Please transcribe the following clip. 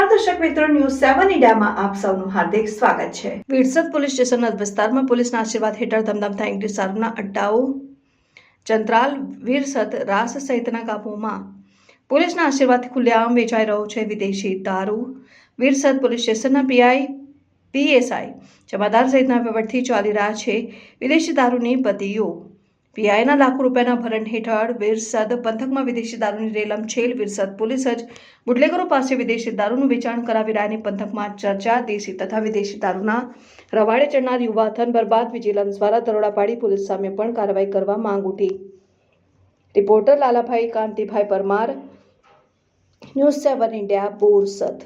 મિત્રો ન્યૂઝ સેવન ઇન્ડિયામાં આપ સૌનું હાર્દિક સ્વાગત છે. વિરસદ પોલીસ સ્ટેશનના વિસ્તારમાં પોલીસના આશીર્વાદ હેઠળ ધમધમતા ઇંગ્લિશ સારુના અડ્ડાઓ ચંત્રાલ વીરસદ, રાસ સહિતના ગામોમાં પોલીસના આશીર્વાદથી ખુલ્લેઆમ વેચાઈ રહ્યો છે વિદેશી દારૂ. વીરસદ પોલીસ સ્ટેશનના પીઆઈ, પીએસઆઈ જમાદાર સહિતના વહીવટથી ચાલી રહ્યા છે વિદેશી દારૂની બદીઓ. પીઆઈના લાખો રૂપિયાના ભરણ હેઠળ વિરસદ પંથકમાં વિદેશી દારૂની રેલમ છેલ વિરસદ પોલીસ જ બુટલેગરો પાસે વિદેશી દારૂનું વેચાણ કરાવી રહ્યાની પંથકમાં ચર્ચા, દેશી તથા વિદેશી દારૂના રવાડે ચડનાર યુવાધન બરબાદ વિજિલન્સ દ્વારા દરોડા પાડી પોલીસ સામે પણ કાર્યવાહી કરવા માંગ ઉઠી. Reporter Lalabhai Kantibhai Parmar, news seven India, Borsad.